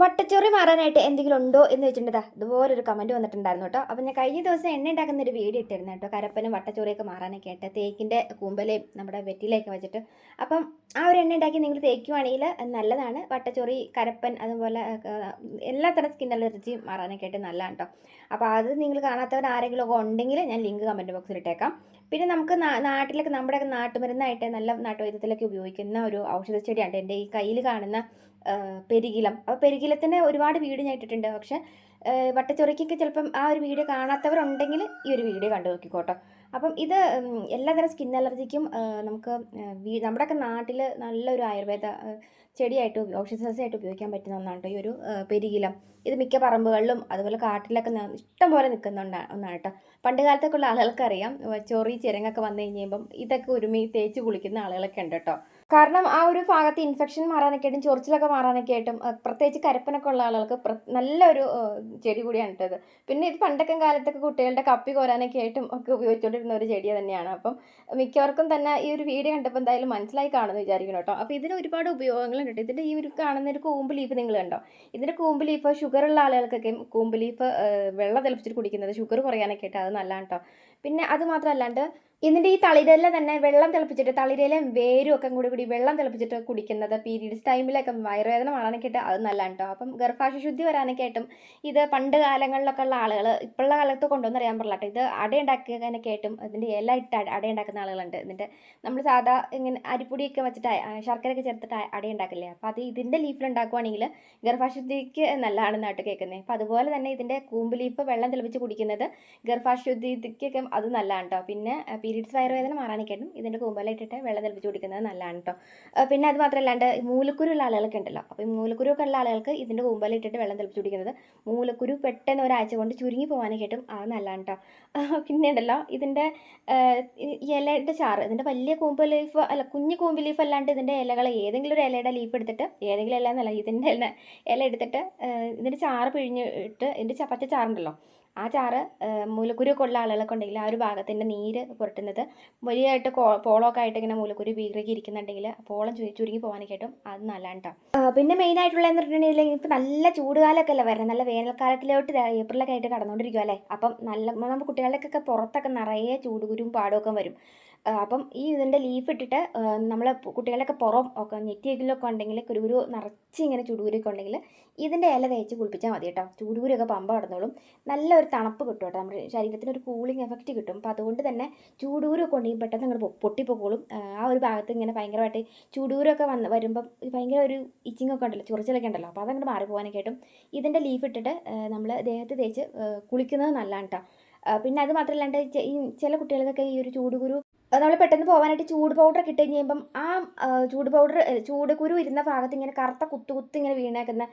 വട്ടച്ചൊറി മാറാനായിട്ട് എന്തെങ്കിലും ഉണ്ടോ എന്ന് വെച്ചിട്ടുണ്ടാ ഇതുപോലൊരു കമന്റ് വന്നിട്ടുണ്ടായിരുന്നു കേട്ടോ. അപ്പം ഞാൻ കഴിഞ്ഞ ദിവസം എണ്ണ ഉണ്ടാക്കുന്ന ഒരു വീഡിയോ ഇട്ടിരുന്നു കേട്ടോ. കരപ്പനും വട്ടച്ചോറിയൊക്കെ മാറാനൊക്കെ ആയിട്ട്. തേക്കിന്റെ കൂമ്പലയും നമ്മുടെ വെറ്റിലയൊക്കെ വെച്ചിട്ട്. അപ്പം ആ ഒരു എണ്ണ ഉണ്ടാക്കി നിങ്ങൾ തേക്കുവാണെങ്കിൽ നല്ലതാണ്. വട്ടച്ചോറി കരപ്പൻ അതുപോലെ എല്ലാ തരം സ്കിൻ അലർജി മാറാനൊക്കെ ആയിട്ട് നല്ലതാണ് കേട്ടോ. അപ്പോൾ അത് നിങ്ങൾ കാണാത്തവർ ആരെങ്കിലും ഒക്കെ ഉണ്ടെങ്കിൽ ഞാൻ ലിങ്ക് കമന്റ് ബോക്സിൽ ഇട്ടേക്കാം. പിന്നെ നമുക്ക് നാട്ടിലൊക്കെ നമ്മുടെ നാട്ടുമരുന്നായിട്ട് നല്ല നാട്ടുവൈദ്യത്തിലൊക്കെ ഉപയോഗിക്കുന്ന ഒരു ഔഷധ ചെടിയാണ് എന്റെ ഈ കയ്യിൽ കാണുന്ന പെരികിലം. അപ്പോൾ പെരികിലത്തിന്റെ ഒരുപാട് വീട് ഞാൻ ഇട്ടിട്ടുണ്ട്. പക്ഷെ വട്ടച്ചൊറിക്കൊക്കെ ചിലപ്പം ആ ഒരു വീഡിയോ കാണാത്തവരുണ്ടെങ്കിൽ ഈ ഒരു വീഡിയോ കണ്ടു നോക്കിക്കോട്ടോ. അപ്പം ഇത് എല്ലാതരം സ്കിൻ അലർജിക്കും നമുക്ക് നമ്മുടെ നാട്ടിൽ നല്ലൊരു ആയുർവേദ ചെടിയായിട്ട് ഔഷധ സസ്യമായിട്ട് ഉപയോഗിക്കാൻ പറ്റുന്ന ഒന്നാണ് കേട്ടോ ഈ ഒരു പെരുകിലം. ഇത് മിക്ക പറമ്പുകളിലും അതുപോലെ കാട്ടിലൊക്കെ ഇഷ്ടം പോലെ നിൽക്കുന്ന ഒന്നാണ് കേട്ടോ. പണ്ട് കാലത്തൊക്കെ ഉള്ള ആളുകൾക്ക് അറിയാം ചൊറി ചിരങ്ങൊക്കെ വന്നു കഴിഞ്ഞുമ്പം ഇതൊക്കെ ഒരുമി തേച്ച് കുളിക്കുന്ന ആളുകളൊക്കെ ഉണ്ട് കേട്ടോ. കാരണം ആ ഒരു ഭാഗത്ത് ഇൻഫെക്ഷൻ മാറാനൊക്കെ ആയിട്ടും ചൊറിച്ചിലൊക്കെ മാറാനൊക്കെ ആയിട്ടും പ്രത്യേകിച്ച് കരപ്പനൊക്കെ ഉള്ള ആളുകൾക്ക് നല്ലൊരു ചെടി കൂടിയാണ് കേട്ടത്. പിന്നെ ഇത് പണ്ടൊക്കെ കാലത്തൊക്കെ കുട്ടികളുടെ കപ്പി കോരാനൊക്കെ ആയിട്ടും ഒക്കെ ഉപയോഗിച്ചുകൊണ്ടിരുന്ന ഒരു ചെടി തന്നെയാണ്. അപ്പം മിക്കവർക്കും തന്നെ ഈ ഒരു വീഡിയോ കണ്ടപ്പോൾ എന്തായാലും മനസ്സിലായി കാണുമെന്ന് വിചാരിക്കണം കേട്ടോ. അപ്പോൾ ഇതിന് ഒരുപാട് ഉപയോഗങ്ങളുണ്ട്. കേട്ടോ ഇതിന്റെ ഈ ഒരു കാണുന്ന ഒരു കൂമ്പ് ലീഫ് നിങ്ങൾ കണ്ടോ? ഇതിന്റെ കൂമ്പ് ലീഫ് ഷുഗർ ഉള്ള ആളുകൾക്കൊക്കെ കൂമ്പ് ലീഫ് വെള്ളം തിളപ്പിച്ചിട്ട് കുടിക്കുന്നത് ഷുഗർ കുറയാനൊക്കെ ആയിട്ട് അത് നല്ലതാണ് കേട്ടോ പിന്നെ അത് മാത്രമല്ലാണ്ട് ഇതിന്റെ ഈ തളിരല്ല തന്നെ വെള്ളം തിളപ്പിച്ചിട്ട് തളിരയിലും വേരും ഒക്കെ കൂടി കൂടി വെള്ളം തിളപ്പിച്ചിട്ട് കുടിക്കുന്നത് പീരീഡ്സ് ടൈമിലൊക്കെ വയറുവേദന ആയിട്ട് അത് നല്ലതാണ് കേട്ടോ. അപ്പം ഗർഭാശയശുദ്ധി വരാനൊക്കെ ആയിട്ടും ഇത് പണ്ട് കാലങ്ങളിലൊക്കെ ഉള്ള ആളുകൾ ഇപ്പോഴുള്ള കാലത്ത് കൊണ്ടുവന്ന് അറിയാൻ പാടില്ല കേട്ടോ. ഇത് അട ഉണ്ടാക്കാനൊക്കെ ആയിട്ടും ഇതിന്റെ ഇല ഇട്ട് അട അട ഉണ്ടാക്കുന്ന ആളുകളുണ്ട്. ഇതിന്റെ നമ്മൾ സാധാ ഇങ്ങനെ അരിപ്പൊടിയൊക്കെ വെച്ചിട്ട് ശർക്കരയൊക്കെ ചേർത്തിട്ട് അടയുണ്ടാക്കില്ലേ? അപ്പോൾ അത് ഇതിന്റെ ലീഫിൽ ഉണ്ടാക്കുവാണെങ്കിൽ ഗർഭാശുദ്ധിക്ക് കേട്ടോ കേൾക്കുന്നത് അപ്പോൾ അതുപോലെ തന്നെ ഇതിന്റെ കൂമ്പ് ലീഫ് വെള്ളം തിളപ്പിച്ച് കുടിക്കുന്നത് ഗർഭാശുദ്ധിക്കൊക്കെ അത് നല്ലതാണ് കേട്ടോ. പിന്നെ പീരീഡ്സ് വയറുവേദന മാറാനൊക്കെയായിരുന്നു ഇതിന്റെ കൂമ്പല ഇട്ടിട്ട് വെള്ളം തിളപ്പിച്ച് കുടിക്കുന്നത് നല്ലതാണ് കേട്ടോ പിന്നെ അത് മാത്രമല്ലാണ്ട് മൂലക്കുരുള്ള ആളുകളൊക്കെ ഉണ്ടല്ലോ. അപ്പോൾ ഈ മൂലക്കുരു ഒക്കെ ഉള്ള ആളുകൾക്ക് ഇതിന്റെ കൂമ്പലിട്ടിട്ട് വെള്ളം തിളപ്പിച്ച് കുടിക്കുന്നത് മൂലക്കുരു പെട്ടെന്ന് ഒരാഴ്ച കൊണ്ട് ചുരുങ്ങി പോകാനൊക്കെ ആയിട്ടും അത് നല്ലതാണ് കേട്ടോ പിന്നെ ഉണ്ടല്ലോ ഇതിന്റെ ഇലയുടെ ചാറ് ഇതിന്റെ വലിയ കൂമ്പ് ലീഫ് അല്ല കുഞ്ഞു കൂമ്പ് ലീഫ് അല്ലാണ്ട് ഇതിന്റെ ഇലകൾ ഏതെങ്കിലും ഒരു ഇലയുടെ ലീഫ് എടുത്തിട്ട് ഏതെങ്കിലും ഇല എന്നല്ല ഇതിന്റെ ഇല എടുത്തിട്ട് ഇതിന്റെ ചാറ് പിഴിഞ്ഞിട്ട് ഇതിന്റെ പച്ച ചാറുണ്ടല്ലോ ആ ചാറ് മൂലക്കുരുവൊക്കെ ഉള്ള ആളുകളൊക്കെ ഉണ്ടെങ്കിൽ ആ ഒരു ഭാഗത്തിന്റെ നീര് പുരട്ടുന്നത് വലിയതായിട്ട് കോ പോളമൊക്കെ ആയിട്ട് ഇങ്ങനെ മൂലക്കുരു വീറിക്കി ഇരിക്കുന്നുണ്ടെങ്കിൽ പോളം ചുരു ചുരുങ്ങി പോകാനൊക്കെ ആയിട്ടും അത് നല്ലതാണ് കേട്ടോ പിന്നെ മെയിൻ ആയിട്ടുള്ള എന്ന് പറഞ്ഞിട്ടുണ്ടെങ്കിൽ ഇപ്പം നല്ല ചൂടുകാലമൊക്കെ അല്ലേ വരുന്നത്? നല്ല വേനൽക്കാലത്തിലോട്ട് ഏപ്രിലൊക്കെ ആയിട്ട് കടന്നുകൊണ്ടിരിക്കുമല്ലേ അപ്പം നല്ല നമ്മുടെ കുട്ടികളുടെയൊക്കെ പുറത്തൊക്കെ നിറയെ ചൂടുകുരും പാടുമൊക്കെ വരും. അപ്പം ഈ ഇതിന്റെ ലീഫ് ഇട്ടിട്ട് നമ്മൾ കുട്ടികളുടെയൊക്കെ പുറം ഒക്കെ നെറ്റിയെങ്കിലൊക്കെ ഉണ്ടെങ്കിൽ കുരുകുരു നിറച്ച് ഇങ്ങനെ ചുടുകുരൊക്കെ ഉണ്ടെങ്കിൽ ഇതിന്റെ ഇല തേച്ച് കുളിപ്പിച്ചാൽ മതി കേട്ടോ. ചൂടുകുരൊക്കെ പമ്പ കടന്നോളും. നല്ലൊരു തണുപ്പ് കിട്ടും കേട്ടോ. നമ്മുടെ ശരീരത്തിന് ഒരു കൂളിംഗ് എഫക്റ്റ് കിട്ടും. അപ്പോൾ അതുകൊണ്ട് തന്നെ ചൂടുകുരൊക്കെ ഉണ്ടെങ്കിൽ പെട്ടെന്ന് പൊ- പൊട്ടിപ്പോക്കോളും. ആ, ഒരു ഭാഗത്ത് ഇങ്ങനെ ഭയങ്കരമായിട്ട് ചൂടുകുരൊക്കെ വന്ന് വരുമ്പം ഭയങ്കര ഒരു ഇച്ചിങ് ഒക്കെ ഉണ്ടല്ലോ ചൊറിച്ചിലൊക്കെ ഉണ്ടല്ലോ. അപ്പോൾ അതങ്ങോട്ട് മാറിപ്പോകാനൊക്കെ ആയിട്ടും ഇതിന്റെ ലീഫ് ഇട്ടിട്ട് നമ്മൾ ദേഹത്ത് തേച്ച് കുളിക്കുന്നത് നല്ലതാണ് കേട്ടോ. പിന്നെ അത് മാത്രമല്ലാണ്ട് ഈ ചില കുട്ടികൾക്കൊക്കെ ഈ ഒരു ചൂടുകുരു നമ്മൾ പെട്ടെന്ന് പോകാനായിട്ട് ചൂട് പൗഡർ കിട്ടി കഴിയുമ്പം ആ ചൂട് പൗഡർ ചൂട് കുരു ഇരുന്ന ഭാഗത്ത് ഇങ്ങനെ കറുത്ത കുത്തു കുത്ത് ഇങ്ങനെ വീണേക്കുന്ന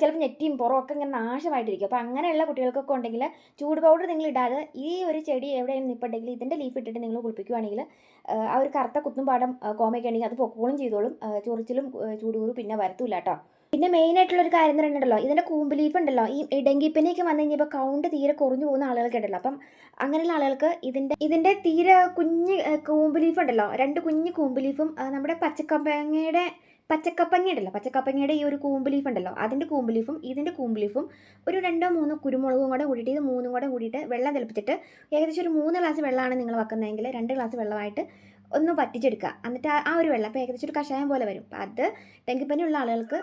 ചിലപ്പോൾ നെറ്റിയും പുറമൊക്കെ ഇങ്ങനെ നാശമായിട്ടിരിക്കും. അപ്പോൾ അങ്ങനെയുള്ള കുട്ടികൾക്കൊക്കെ ഉണ്ടെങ്കിൽ ചൂട് പൗഡർ നിങ്ങൾ ഇടാതെ ഈ ഒരു ചെടി എവിടെയെങ്കിലും നിൽപ്പുണ്ടെങ്കിൽ ഇതിന്റെ ലീഫ് ഇട്ടിട്ട് നിങ്ങൾ കുളിപ്പിക്കുകയാണെങ്കിൽ ആ, ഒരു കറുത്ത കുത്തും പാടം കോമയൊക്കെ അത് പൊക്കോളും ചെയ്തോളും. ചൊറിച്ചിലും ചൂട് ചൂടുകുരു പിന്നെ വരത്തൂല കേട്ടോ. പിന്നെ മെയിൻ ആയിട്ടുള്ള ഒരു കാര്യം എന്ന് പറയുന്നുണ്ടല്ലോ ഇതിന്റെ കൂമ്പ് ലീഫ് ഉണ്ടല്ലോ ഈ ഡെങ്കിപ്പനിയൊക്കെ വന്നു കഴിഞ്ഞപ്പോൾ കൗണ്ട് തീരെ കുറഞ്ഞു പോകുന്ന ആളുകളൊക്കെ ഉണ്ടല്ലോ. അപ്പം അങ്ങനെയുള്ള ആളുകൾക്ക് ഇതിന്റെ ഇതിന്റെ തീരെ കുഞ്ഞ് കൂമ്പ് ലീഫ് ഉണ്ടല്ലോ രണ്ട് കുഞ്ഞ് കൂമ്പ് ലീഫും നമ്മുടെ പച്ചക്കപ്പങ്ങയുടെ പച്ചക്കപ്പങ്ങ ഉണ്ടല്ലോ പച്ചക്കപ്പങ്ങയുടെ ഈ ഒരു കൂമ്പ് ലീഫ് ഉണ്ടല്ലോ അതിന്റെ കൂമ്പ് ലീഫും ഇതിന്റെ കൂമ്പ് ലീഫും ഒരു രണ്ടോ മൂന്നോ കുരുമുളകും കൂടെ കൂടിയിട്ട് ഇത് മൂന്നും കൂടെ കൂടിയിട്ട് വെള്ളം തിളപ്പിച്ചിട്ട് ഏകദേശം ഒരു മൂന്ന് ഗ്ലാസ് വെള്ളമാണ് നിങ്ങൾ വെക്കുന്നതെങ്കിൽ രണ്ട് ഗ്ലാസ് വെള്ളമായിട്ട് ഒന്ന് വറ്റിച്ചെടുക്കുക. എന്നിട്ട് ആ- ഒരു വെള്ളം അപ്പോൾ ഏകദേശം ഒരു കഷായം പോലെ വരും. അപ്പോൾ അത് ഡെങ്കിപ്പനി ഉള്ള ആളുകൾക്ക്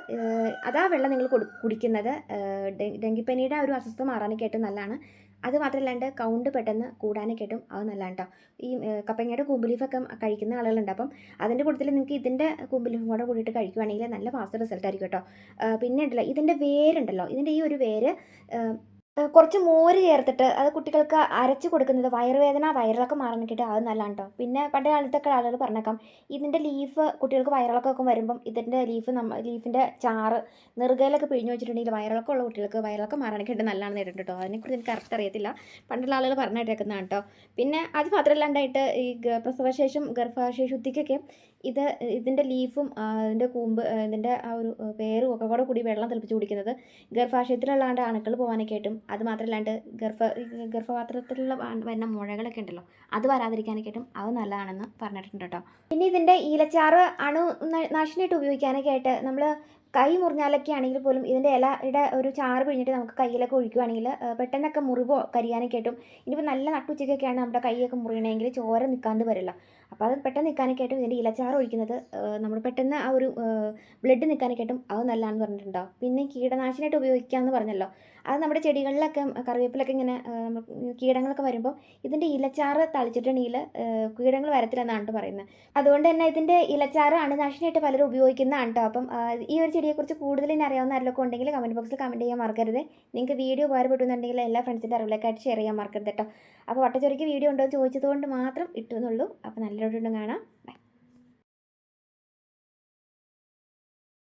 അതാ വെള്ളം നിങ്ങൾ കൊടു കുടിക്കുന്നത് ഡെങ്കിപ്പനിയുടെ ഒരു അസ്വസ്ഥ മാറാനൊക്കെ നല്ലതാണ്. അത് മാത്രമല്ലാണ്ട് കൗണ്ട് പെട്ടെന്ന് കൂടാനൊക്കെ ആയിട്ടും അത് നല്ലതാണ് കേട്ടോ ഈ കപ്പങ്ങയുടെ കൂമ്പ് ഒക്കെ കഴിക്കുന്ന ആളുകളുണ്ട്. അപ്പം അതിന്റെ കൂട്ടത്തിൽ നിങ്ങൾക്ക് ഇതിന്റെ കൂമ്പ് ലീഫും കൂടെ കൂടിയിട്ട് കഴിക്കുകയാണെങ്കിൽ നല്ല ഫാസ്റ്റ് റിസൾട്ട് ആയിരിക്കും കേട്ടോ പിന്നെ ഉണ്ടല്ലോ ഇതിന്റെ വേരുണ്ടല്ലോ. ഇതിന്റെ ഈ ഒരു വേര് കുറച്ച് മോര് ചേർത്തിട്ട് അത് കുട്ടികൾക്ക് അരച്ച് കൊടുക്കുന്നത് വയറുവേദന വയറിളക്കം മാറാൻ ആയിട്ട് അത് നല്ലതാണ് കേട്ടോ പിന്നെ പണ്ട് കാലത്തൊക്കെ ആളുകൾ പറഞ്ഞേക്കാം ഇതിന്റെ ലീഫ് കുട്ടികൾക്ക് വയറിളക്കമൊക്കെ വരുമ്പം ഇതിന്റെ ലീഫ് നമ്മ ലീഫിന്റെ ചാറ് നെറുകയിലൊക്കെ പിഴിഞ്ഞ് വെച്ചിട്ടുണ്ടെങ്കിൽ വയറിളക്കം ഉള്ള കുട്ടികൾക്ക് വയറിളക്കം മാറാൻ ആയിട്ട് നല്ലതാണ് കേട്ടിട്ടുണ്ട്? കേട്ടോ അതിനെക്കുറിച്ച് എനിക്ക് കറക്റ്റ് അറിയത്തില്ല. പണ്ടുള്ള ആളുകൾ പറഞ്ഞിട്ടേക്കുന്നതാണ് കേട്ടോ പിന്നെ അത് മാത്രമല്ലാണ്ടായിട്ട് ഈ പ്രസവശേഷം ഗർഭശേഷുദ്ധിക്കൊക്കെ ഇത് ഇതിന്റെ ലീഫും ഇതിന്റെ കൂമ്പ് ഇതിന്റെ ആ ഒരു പേരും ഒക്കെ കൂടെ കൂടി വെള്ളം തിളപ്പിച്ച് കുടിക്കുന്നത് ഗർഭാശയത്തിലുള്ളാണ്ട് അണുക്കൾ പോകാനൊക്കെ ആയിട്ടും അത് മാത്രമല്ലാണ്ട് ഗർഭ ഗർഭപാത്രത്തിലുള്ള വരുന്ന മുഴകളൊക്കെ ഉണ്ടല്ലോ അത് വരാതിരിക്കാനൊക്കെ ആയിട്ടും അത് നല്ലതാണെന്ന് പറഞ്ഞിട്ടുണ്ട് കേട്ടോ. പിന്നെ ഇതിന്റെ ഈലച്ചാറ് അണു നാശിനായിട്ട് ഉപയോഗിക്കാനൊക്കെ ആയിട്ട് നമ്മൾ കൈ മുറിഞ്ഞാലൊക്കെ ആണെങ്കിൽ പോലും ഇതിന്റെ ഇലയുടെ ഒരു ചാറ് പിഴിഞ്ഞിട്ട് നമുക്ക് കയ്യിലൊക്കെ ഒഴിക്കുകയാണെങ്കിൽ പെട്ടെന്നൊക്കെ മുറിവോ കരിയാനൊക്കെ ആയിട്ടും ഇനിയിപ്പോൾ നല്ല നട്ടുച്ചയ്ക്കൊക്കെയാണ് നമ്മുടെ കൈയൊക്കെ മുറിയണമെങ്കിൽ ചോര നിൽക്കാണ്ട് വരില്ല. അപ്പോൾ അത് പെട്ടെന്ന് നിൽക്കാനൊക്കെയായിട്ടും ഇതിന്റെ ഇലച്ചാറ് ഒഴിക്കുന്നത് നമ്മൾ പെട്ടെന്ന് ആ ഒരു ബ്ലഡ് നിൽക്കാനൊക്കെയായിട്ടും അത് നല്ലതാണെന്ന് പറഞ്ഞിട്ടുണ്ടോ? പിന്നെ കീടനാശിനിയായിട്ട് ഉപയോഗിക്കാമെന്ന് പറഞ്ഞല്ലോ. അത് നമ്മുടെ ചെടികളിലൊക്കെ കറിവേപ്പിലൊക്കെ ഇങ്ങനെ കീടങ്ങളൊക്കെ വരുമ്പോൾ ഇതിന്റെ ഇലച്ചാറ് തളിച്ചിട്ടുണ്ടെങ്കിൽ കീടങ്ങൾ വരത്തില്ലെന്നാണ് പറയുന്നത്. അതുകൊണ്ട് തന്നെ ഇതിന്റെ ഇലച്ചാറ് അണുനാശിനിയായിട്ട് പലരും ഉപയോഗിക്കുന്നതാണ് കേട്ടോ. അപ്പം ഈ ഒരു ചെടിയെക്കുറിച്ച് കൂടുതൽ ഇനി അറിയാവുന്ന ആരെങ്കിലും ഉണ്ടെങ്കിൽ കമന്റ് ബോക്സിൽ കമന്റ് ചെയ്യാൻ മറക്കരുത്. നിങ്ങൾക്ക് വീഡിയോ ഉപകാരപ്പെട്ടുന്നുണ്ടെങ്കിൽ എല്ലാ ഫ്രണ്ട്സിന്റെ അറിവിലേക്കായിട്ട് ഷെയർ ചെയ്യാൻ മറക്കരുത് കേട്ടോ. അപ്പോൾ വട്ടച്ചൊറിക്ക് വീഡിയോ ഉണ്ടോ എന്ന് ചോദിച്ചത് കൊണ്ട് മാത്രം ഇട്ടു എന്നുള്ളൂ. അപ്പോൾ നല്ലൊരു കാണാം. ബൈ